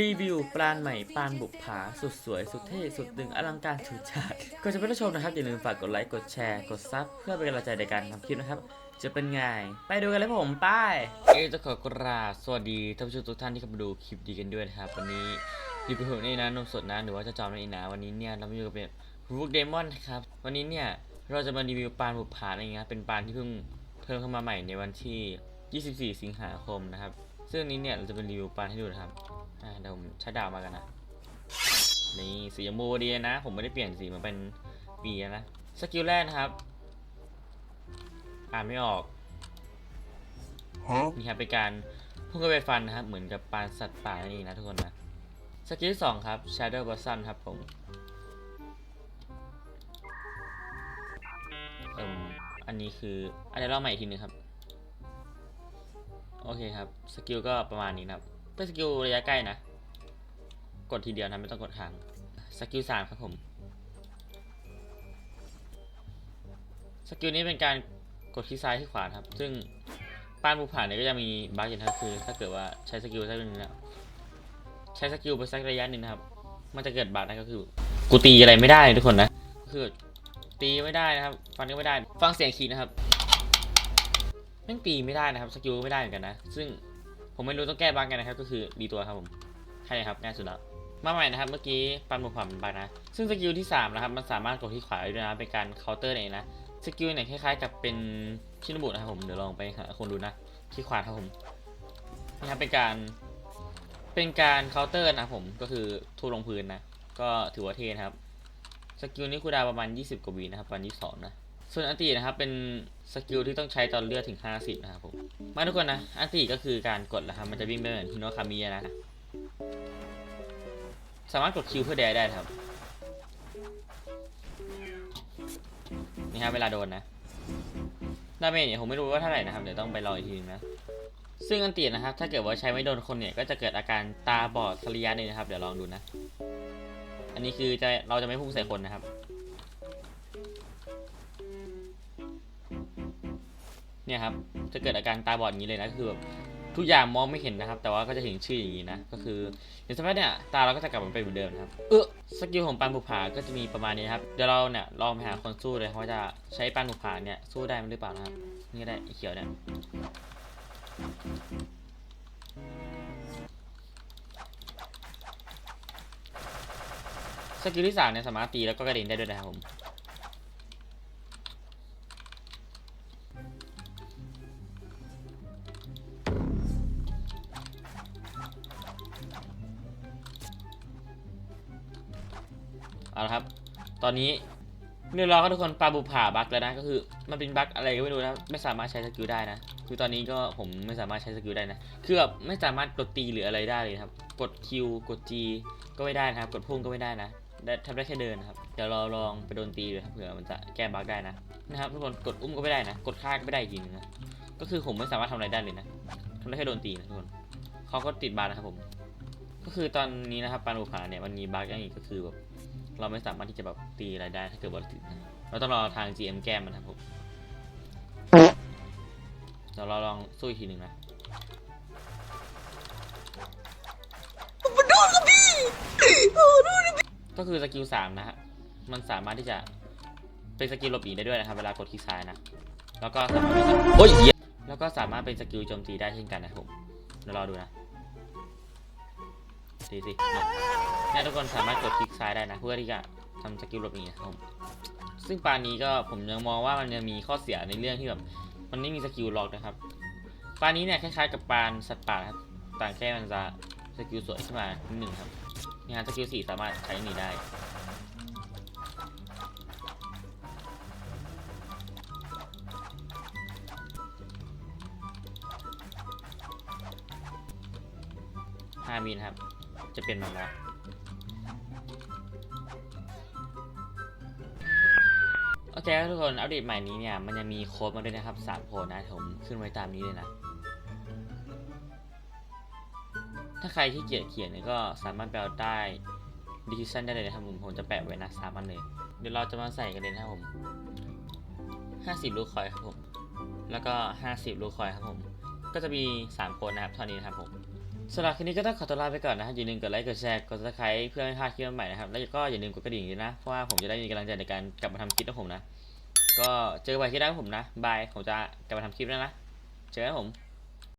รีวิวปลานใหม่ปลานบุกผา สุดสวย สุดเท่ สุดดึงอลังการถูกฉาดก่อนจะไปรับชมนะครับ อย่าลืมฝากกดไลค์ กดแชร์ กดซับเพื่อเป็นกำลังใจในการทำคลิปนะครับ จะเป็นไง ไปดูกันเลยผมไป้ายเอจะขอกราบสวัสดีท่านผู้ชมทุกท่านที่เข้ามาดูคลิปดีกันด้วยนะครับ วันนี้อยู่กับผมนี่นะนมสดนะหรือว่าจะจอมนี่นะวันนี้เนี่ยเราอยู่กับเป็นรูกเดมอนครับวันนี้เนี่ยเราจะมารีวิวปลานบุกผาอะไรเงี้ยเป็นปลานที่เพิ่งเพิ่มเข้ามาใหม่ในวันที่ 24 สิงหาคมนะครับซึ่งนี้เนี่ยเราจะเป็นรีวิวปลานให้ดูนะครับ อ่าเดี๋ยวผมใช้ดาวมากันนะ นี่สีชมพูดีนะ ผมไม่ได้เปลี่ยนสีมันเป็นปีแล้วนะ สกิลแรกนะครับ อ่านไม่ออก Huh? นี่ครับเป็นการพุ่งเข้าไปฟันนะครับ เหมือนกับปานสัตว์ป่านั่นเองนะทุกคนนะ สกิลที่สองครับ Shadow Blossom ครับผมเอ่มอันนี้คืออันนี้เล่าใหม่อีกทีหนึงครับ โอเคครับ สกิลก็ประมาณนี้นะครับ็สกิลระยะใกล้นะ กดทีเดียวนะไม่ต้องกดค้าง สกิลสามครับผม สกิลนี้เป็นการกดคลิกซ้ายที่ขวาครับ ซึ่งป้านภูผาเนี่ยก็จะมีบั๊กอยู่นะครับคือ ถ้าเกิดว่าใช้สกิลสักหนึ่งนะใช้สกิลไปสักระยะหนึ่งนะครับ มันจะเกิดบั๊กนะก็คือ กูตีอะไรไม่ได้ทุกคนนะ คือตีไม่ได้นะครับ ฟันก็ไม่ได้ ฟังเสียงคีนะครับแม่งตีไม่ได้นะครับ สกิลก็ไม่ได้เหมือนกันนะ ซึ่ง ผมไม่รู้ต้องแก้บั๊กกันนะครับ ก็คือดีตัวครับผมใช่ครับง่ายสุดแล้วมาใหม่นะครับเมื่อกี้ปันบุกความบักนะ ซึ่งสกิลที่3นะครับมันสามารถกดที่ขวาได้ด้วยนะเป็นการเคาน์เตอร์เองนะสกิลเนี่ยคล้ายๆ กับเป็นชินบุนะครับผมเดี๋ยวลองไปหาคนดูนะที่ขวาครับผมนี่ครับเป็นการเป็นการเคาน์เตอร์นะผมก็คือทูลงพื้นนะก็ถือว่าเทนครับสกิลนี้คูดาประมาณ 20 กว่าวินะครับวันที่2นะ ส่วนอันตินะครับเป็นสกิลที่ต้องใช้ตอนเลือดถึง 50 นะครับผมมาทุกคนนะอันติก็คือการกดนะครับมันจะวิ่งไปเหมือนฮิโนคามินะ สามารถกดคิวเพื่อแดได้ครับนี่ครับเวลาโดนนะดาเมจเนี่ยผมไม่รู้ว่าเท่าไหร่นะครับเดี๋ยวต้องไปรออีกทีนึงนะซึ่งอันตีนะครับ ถ้าเกิดว่าใช้ไม่โดนคนเนี่ยก็จะเกิดอาการตาบอดสลิยะเลยนะครับ เดี๋ยวลองดูนะ อันนี้คือจะเราจะไม่พุ่งใส่คนนะครับ เนี่ยครับจะเกิดอาการตาบอดอย่างนี้เลยนะคือแบบทุกอย่างมองไม่เห็นนะครับ แต่ว่าก็จะเห็นชื่ออย่างนี้นะ ก็คือเดี๋ยวสักพักเนี่ยตาเราก็จะกลับมาเป็นเหมือนเดิมนะครับ เออสกิลของปานบุผาก็จะมีประมาณนี้ครับเดี๋ยวเราเนี่ยลองไปหาคนสู้เลยว่าจะใช้ปานบุผาเนี่ยสู้ได้มันหรือเปล่านะครับนี่ได้เขียวเนี่ยสกิลที่สามเนี่ยสามารถตีแล้วก็กระเด็นได้ด้วยนะครับผม เอาละครับ ตอนนี้เรียบร้อยครับทุกคนปลาบุผ่าบั๊กแล้วนะ ก็คือมันเป็นบั๊กอะไรก็ไม่รู้นะ ไม่สามารถใช้สกิลได้นะ คือตอนนี้ก็ผมไม่สามารถใช้สกิลได้นะ คือแบบไม่สามารถกดตีหรืออะไรได้เลยครับ กด Q กด G ก็ไม่ได้นะครับ กดพุ่งก็ไม่ได้นะได้ทำได้แค่เดินนะครับ เดี๋ยวเราลองไปโดนตีดูครับเผื่อมันจะแก้บั๊กได้นะนะครับทุกคนกดอุ้มก็ไม่ได้นะ กดฆ่าก็ไม่ได้อีกทีนึงนะ ก็คือผมไม่สามารถทำอะไรได้เลยนะทำได้แค่โดนตีนะทุกคนเขาก็ติดบาร์นะครับผม ก็คือตอนนี้นะครับปานูผาเนี่ยมันมีบั๊กอย่างอีกก็คือแบบ เราไม่สามารถที่จะแบบตีอะไรได้ถ้าเกิดว่าติดนะเราต้องรอทาง GM แก้มันนะครับผมเดี๋ยวเราลองสู้อีกทีหนึ่งนะก็คือสกิลสามนะฮะ มันสามารถที่จะเป็นสกิลหลบหนีได้ด้วยนะครับ เวลากดคลิกซ้ายนะ แล้วก็สามารถเป็นโอ้ยเหี้ยแล้วก็สามารถเป็นสกิลโจมตีได้เช่นกันนะครับผม เดี๋ยวรอดูนะ ดีสิเนี่ยทุกคนสามารถกดคลิกซ้ายได้นะ เพื่อที่จะทำสกิลหลบหนีนะครับผมซึ่งปานนี้ก็ผมยังมองว่ามันยังมีข้อเสียในเรื่องที่แบบมันไม่มีสกิลล็อกนะครับปานนี้เนี่ยคล้ายๆกับปานสัตว์ป่าครับต่างแค่มันจะสกิลสวยขึ้นมาหนึ่งครับนี่ฮะสกิลสี่สามารถใช้หนีได้ห้าวินครับ จะเปลี่ยนมันล้วโอเคทุกคนอัปเดตใหม่นี้เนี่ย มันยังมีโค้ดมาด้วยนะครับสามโค้ดนะผมขึ้นไว้ตามนี้เลยนะ ถ้าใครที่เกียจเขียนเนี่ยก็สามารถไปเอาใต้ดีคิชั่นได้เลยนะครับผมผมจะแปะไว้นะสามอันเลยเดี๋ยวเราจะมาใส่กันเลยนะครับผมห้าสิบลูกคอยครับผม แล้วก็ห้าสิบลูกคอยครับผม ก็จะมีสามโค้ดนะครับเท่านี้นะครับผม สำหรับคลิปนี้ก็ต้องขอตัวลาไปก่อนนะฮะอย่าลืมกดไลค์กดแชร์กด subscribe เพื่อไม่พลาดคลิปใหม่นะครับแล้วก็อย่าลืมกดกระดิ่งด้วยนะเพราะว่าผมจะได้มีกำลังใจในการกลับมาทำคลิปของผมนะ ก็เจอกันใหม่ที่หน้าผมนะบายผมจะกลับมาทำคลิปแล้วนะเจอกันผม